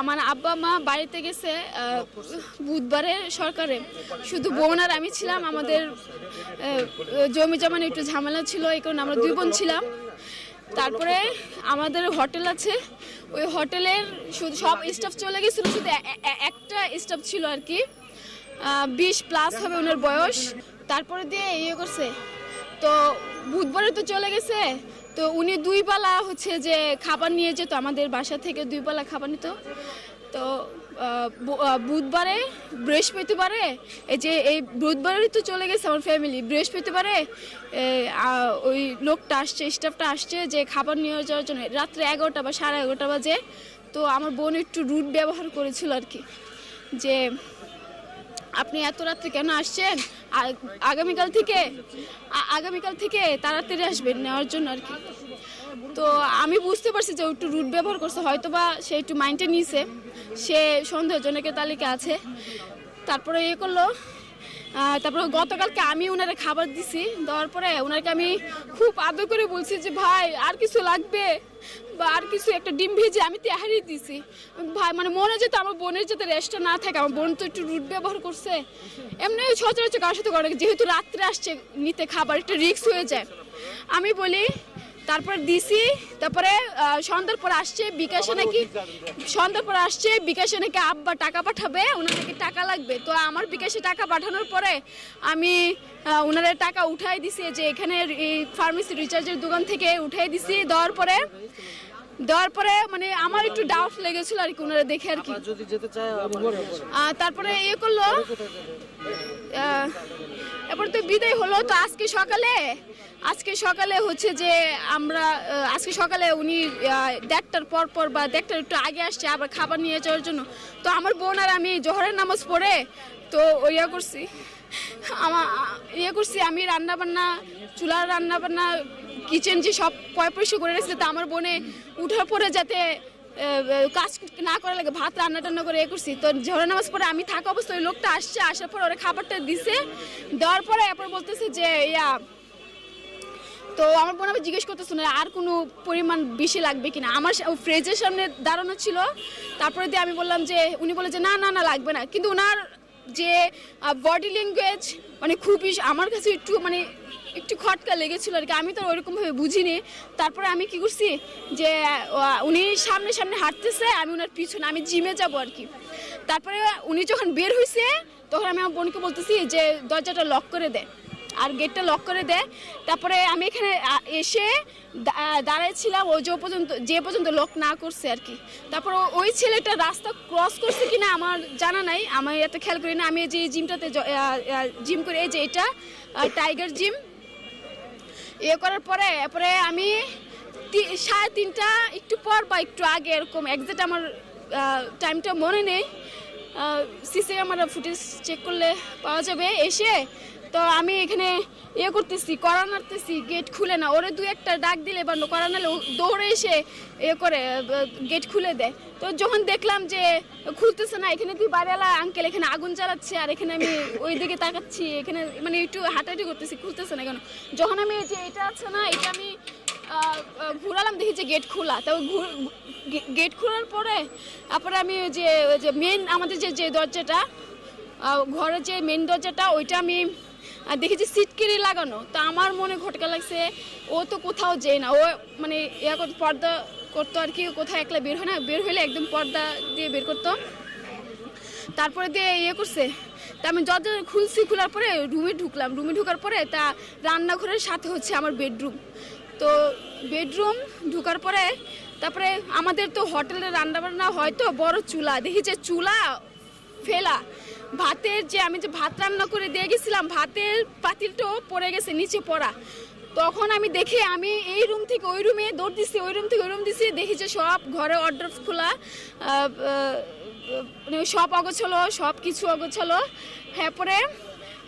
আমার আব্বা মা বাড়িতে গেছে বুধবারে সরকারে। শুধু বোন আর আমি ছিলাম, আমাদের জমি জমা নিয়ে একটু ঝামেলা ছিল, এই কারণে আমরা দুই বোন ছিলাম। তারপরে আমাদের হোটেল আছে, ওই হোটেলের শুধু সব স্টাফ চলে গেছিল, শুধু একটা স্টাফ ছিল আর কি। বিশ প্লাস হবে ওনার বয়স। তারপরে দিয়ে ইয়ে করছে। তো বুধবারে তো চলে গেছে তো উনি দুই পালা হচ্ছে যে খাবার নিয়ে যেত, আমাদের বাসা থেকে দুই পালা খাবার নিত। তো বুধবারে, বৃহস্পতিবারে, এই যে এই বুধবারে তো চলে গেছে আমার ফ্যামিলি বৃহস্পতিবারে ওই লোকটা আসছে স্টাফটা আসছে যে খাবার নিয়ে যাওয়ার জন্য। রাত্রে এগারোটা বা সাড়ে এগারোটা বাজে, তো আমার বোন একটু রুট ব্যবহার করেছিল আর কি। যে আপনি এত রাত্রে কেন আসছেন? আগামীকাল থেকে আগামীকাল থেকে তাড়াতাড়ি আসবেন নেওয়ার জন্য আর কি। তো আমি বুঝতে পারছি যে একটু রুট ব্যবহার করছে হয়তো বা সে একটু মাইন্ডে নিয়েছে সে সন্দেহজনকের তালিকা আছে। তারপরে ইয়ে করল তারপরে গতকালকে আমি ওনারে খাবার দিছি, দেওয়ার পরে ওনাকে আমি খুব আদর করে বলছি যে, ভাই, আর কিছু লাগবে? বা, আর কিছু একটা ডিম ভেজে আমি তেহারি দিছি। ভাই মানে মনে যেত আমার বোনের যাতে রেস্টটা না থাকে, আমার বোন তো একটু রুট ব্যবহার করছে। এমনি সচরাচর কারোর সাথে করে, যেহেতু রাত্রে আসছে, নিতে খাবার একটা রিস্ক হয়ে যায়। আমি বলি তারপর দিছি তারপরে সন্ধ্যার পর আসছে বিকাশে নাকি সন্ধ্যার পর আসছে বিকাশে নাকি আব্বা টাকা পাঠাবে ওনার নাকি টাকা লাগবে। তো আমার বিকাশে টাকা পাঠানোর পরে আমি ওনারা টাকা উঠাই দিছি যে এখানে ফার্মেসি রিচার্জের দোকান থেকে উঠাই দিছি দেওয়ার পরে দেওয়ার পরে মানে আমার একটু ডাউট লেগেছিল আর কি ওনারা দেখে আর কি। তারপরে ইয়ে করল এরপর তো বিদায় হলো তো আজকে সকালে আজকে সকালে হচ্ছে যে আমরা আজকে সকালে উনি দেড়টার পর পর বা দেড়টার একটু আগে আসছে আবার খাবার নিয়ে যাওয়ার জন্য। তো আমার বোন আর আমি জোহরের নামাজ পড়ে, তো ইয়ে করছি আমার ইয়ে করছি, আমি রান্না বান্না চুলার রান্না বান্না কিচেন যে সব পয় করে রেখেছে, তা আমার বোনে উঠার পরে যাতে কাজ না করা লাগে, ভাত রান্না টান্না করে এ করছি। তো ঝড়ে নামাজ পরে আমি থাকা অবস্থায় ওই লোকটা আসছে, আসার পর ওরা খাবারটা দিছে, দেওয়ার পরে এরপর বলতেছে যে, ইয়া তো আমার বোন আবার জিজ্ঞেস না, আর কোনো পরিমাণ বেশি লাগবে কিনা। আমার ফ্রিজের সামনে দাঁড়ানো ছিল, তারপরে দিয়ে আমি বললাম যে, উনি বলে যে, না না না, লাগবে না। কিন্তু ওনার যে বডি ল্যাঙ্গুয়েজ মানে খুবই আমার কাছে একটু মানে একটু খটকা লেগেছিল আর কি। আমি তো ওইরকমভাবে বুঝিনি। তারপরে আমি কি করছি যে উনি সামনে সামনে হাঁটতেছে, আমি ওনার পিছনে, আমি জিমে যাব আর কি। তারপরে উনি যখন বের হয়েছে তখন আমি আমার বোনকে বলতেছি যে, দরজাটা লক করে দে। আর গেটটা লক করে দেয়। তারপরে আমি এখানে এসে দাঁড়াইছিলাম ও যে পর্যন্ত যে পর্যন্ত লক না করছে আর কি। তারপর ওই ছেলেটা রাস্তা ক্রস করছে কিনা আমার জানা নাই। আমি এত খেয়াল করি না, আমি যে জিমটাতে জিম করে, এই যে এটা টাইগার জিম ইয়ে করার পরে এরপরে আমি সাড়ে তিনটা, একটু পর বা একটু আগে এরকম একজ্যাক্ট আমার টাইমটা মনে নেই। সিসি ক্যামেরা ফুটেজ চেক করলে পাওয়া যাবে। এসে তো আমি এখানে ইয়ে করতেছি, করা নাড়তেছি গেট খুলে না। ওরে দু একটা ডাক দিলে বা করা নালে দৌড়ে এসে ইয়ে করে গেট খুলে দেয়। তো যখন দেখলাম যে খুলতেছে না, এখানে তুই বাড়িওয়ালা আঙ্কেল এখানে আগুন জ্বালাচ্ছে, আর এখানে আমি ওই দিকে তাকাচ্ছি, এখানে মানে একটু হাঁটাহাঁটি করতেছি, খুলতেছে না কেন? যখন আমি যে এটা আছে না, এটা আমি ঘুরালাম, দেখি যে গেট খোলা। তো গেট খোলার পরে, তারপরে আমি যে মেন আমাদের যে যে দরজাটা ঘরের যে মেন দরজাটা, ওইটা আমি আহ, দেখি যে সিটকেরি লাগানো তো আমার মনে ঘটকা লাগছে ও তো কোথাও যায় না ও মানে ইয়া পর্দা করতো আর কি কোথাও একলা বের হয় না বের হইলে একদম পর্দা দিয়ে বের করতো। তারপরে দিয়ে ইয়ে করছে তা আমি দরজা খুলছি খোলার পরে রুমে ঢুকলাম রুমে ঢুকার পরে তা রান্নাঘরের সাথে হচ্ছে আমার বেডরুম তো বেডরুম ঢুকার পরে তারপরে আমাদের তো হোটেলে রান্না বান্না হয় তো বড় চুলা দেখি যে চুলা ফেলা ভাতের যে আমি যে ভাত রান্না করে দিয়ে গেছিলাম, ভাতের পাতিলটাও পড়ে গেছে নিচে পড়া। তখন আমি দেখে আমি এই রুম থেকে ওই রুমে দৌড় দিচ্ছি ওই রুম থেকে ওই রুম দিচ্ছি দেখি যে সব ঘরে অর্ডার খোলা সব অগোছলো, সব কিছু অগোছলো। হ্যাঁ পরে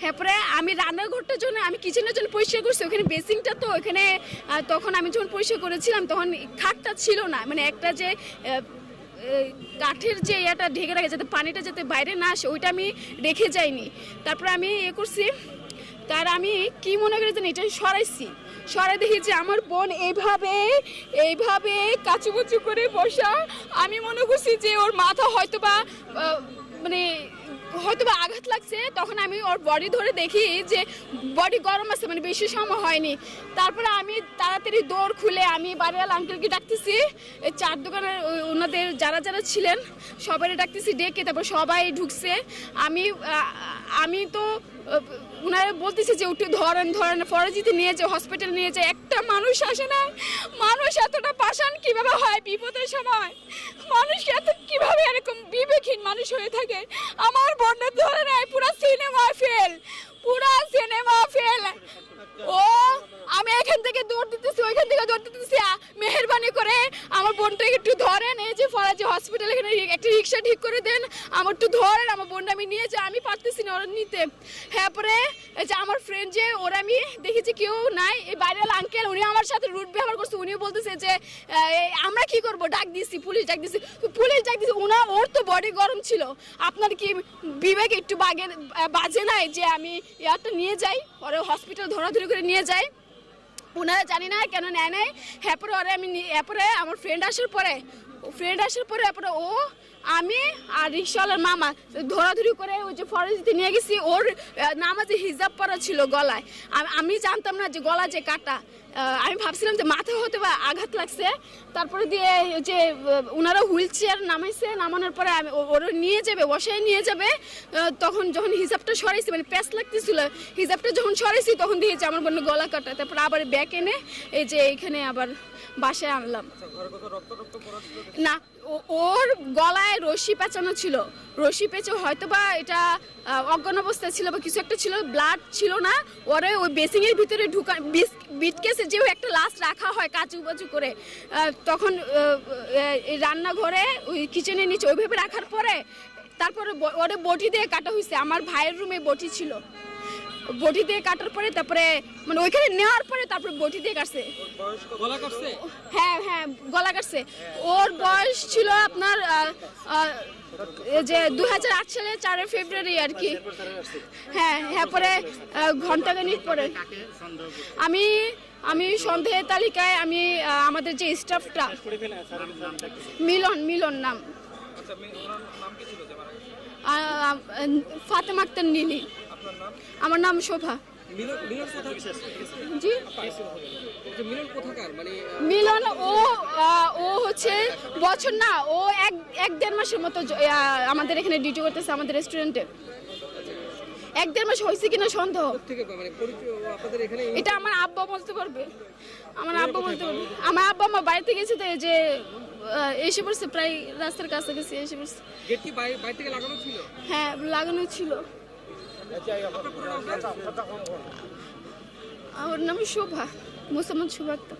হ্যাঁপরে আমি রান্নাঘরটার জন্য আমি কিচেনের জন্য পরিষ্কার করছি, ওখানে বেসিংটা তো ওখানে তখন আমি যখন পরিষ্কার করেছিলাম, তখন খাটটা ছিল না। মানে একটা যে কাঠের যে ইয়েটা ঢেকে রাখে যাতে পানিটা যাতে বাইরে না আসে, ওইটা আমি রেখে যাইনি। তারপরে আমি এ করছি। তার আমি কি মনে করি জানি, এটা সরাইছি। সরাই দেখি যে আমার বোন এইভাবে এইভাবে কাচুমুচু করে বসা। আমি মনে করছি যে ওর মাথা হয়তো বা মানে হয়তো বা আঘাত লাগছে, তখন আমি ওর বডি ধরে দেখি যে বডি গরম আছে মানে বেশি সময় হয়নি। তারপরে আমি তাড়াতাড়ি দৌড় খুলে আমি বাড়িওয়াল আঙ্কেলকে ডাকতেছি চার দোকানের ওনাদের যারা যারা ছিলেন সবাই ডাকতেছি, ডেকে তারপর সবাই ঢুকছে। আমি আমি তো ওনারা বলতেছে যে একটু ধরেন ধরেন ফরাজিতে নিয়ে যে হসপিটাল নিয়ে যায় একটা মানুষ আসে না পাষাণ হয় বিপদের সময়? মানুষ এত কীভাবে এরকম বিবেকহীন মানুষ হয়ে থাকে? আমার বর্ণের ধরে নেয়, পুরো সিনেমা ফেল, পুরো সিনেমা ফেল। ও, আমি এখান থেকে দৌড় দিতেছি, ওইখান থেকে দৌড় দিতেছি মেহেরবানি করে আমার বোনটাকে একটু ধরেন, এই যে ফরাজি হসপিটাল এখানে একটা রিক্সা ঠিক করে দেন। আমার একটু ধরেন, আমার বোনটা আমি নিয়ে যাই, আমি পারতেছি না ওরা নিতে। হ্যাঁ পরে যে আমার ফ্রেন্ড যে, ওরা আমি দেখেছি কেউ নাই, এই বাইরের আঙ্কেল উনি আমার সাথে রুট ব্যবহার করছে, উনিও বলতেছে যে আমরা কি করব? ডাক দিছি, পুলিশ ডাক দিছি। পুলিশ ডাক দিছি ওনা ওর তো বডি গরম ছিল। আপনার কি বিবেক একটু বাগে, বাজে নাই যে আমি ইয়ারটা নিয়ে যাই? পরে হসপিটাল ধরাধরি করে নিয়ে যাই। ওনারা জানি না, কেন নেয় নাই। ওরে আমি এরপরে আমার ফ্রেন্ড আসার পরে ফ্রেন্ড আসার পরে এরপরে ও আমি আর রিক্সাওয়ালার মামা ধরাধরি করে ওই যে ফরেস্টে নিয়ে গেছি ওর নামাজে হিজাব পরা ছিল গলায়। আমি জানতাম না যে গলা যে কাটা। আমি ভাবছিলাম যে মাথা হতে বা আঘাত লাগছে। তারপরে দিয়ে ওই যে ওনারা হুইল চেয়ার নামাইছে নামানোর পরে আমি ওরা নিয়ে যাবে বসায় নিয়ে যাবে। তখন যখন হিজাবটা সরাইছি মানে প্যাস লাগতেছিল হিজাবটা যখন সরাইছি তখন দিয়েছে আমার বোনের গলা কাটা। তারপরে আবার ব্যাক এনে এই যে এখানে আবার বাসায় আনলাম। না ও- ওর গলায় রশি পেঁচানো ছিল। রশি পেঁচে হয়তো বা এটা অজ্ঞান অবস্থায় ছিল বা কিছু একটা ছিল ব্লাড ছিল না। ওরে ওই বেসিং এর ভিতরে ঢুকা বিটকেসে যে একটা লাশ রাখা হয় কাচু বাচু করে তখন রান্নাঘরে ওই কিচেনের নিচে ওইভাবে রাখার পরে, তারপরে ওরে বটি দিয়ে কাটা হয়েছে আমার ভাইয়ের রুমে বটি ছিল। বটি দিয়ে কাটার পরে তারপরে মানে ওইখানে নেওয়ার পরে তারপরে বটি দিয়ে কাটছে। হ্যাঁ হ্যাঁ গলা কাটছে। ওর বয়স ছিল আপনার যে দু সালে চারই ফেব্রুয়ারি আর কি। হ্যাঁ হ্যাঁ পরে ঘন্টাখানিক পরে। আমি আমি সন্দেহের তালিকায় আমি আমাদের যে স্টাফটা মিলন মিলন নাম। আচ্ছা ফাতেমা আক্তার নীলি। আমার নাম শোভা। মিলন জি। মানে ও ও হচ্ছে বছর না ও এক এক দেড় মাসের মতো আমাদের এখানে ডিউটি করতেছে আমাদের রেস্টুরেন্টে এক দেড় মাস হয়েছে কিনা সন্দেহ? মানে এটা আমার আব্বা বলতে পারবে। আমার আব্বা বলতে পারবে। আমার আব্বা আমার বাড়িতে গেছে তো এই যে এসে পড়ছে প্রায় রাস্তার কাছাকাছি এসে পড়ছে। হ্যাঁ লাগানো ছিল। আমার নাম শোভা মুসাম্মদ শোভা আক্তার।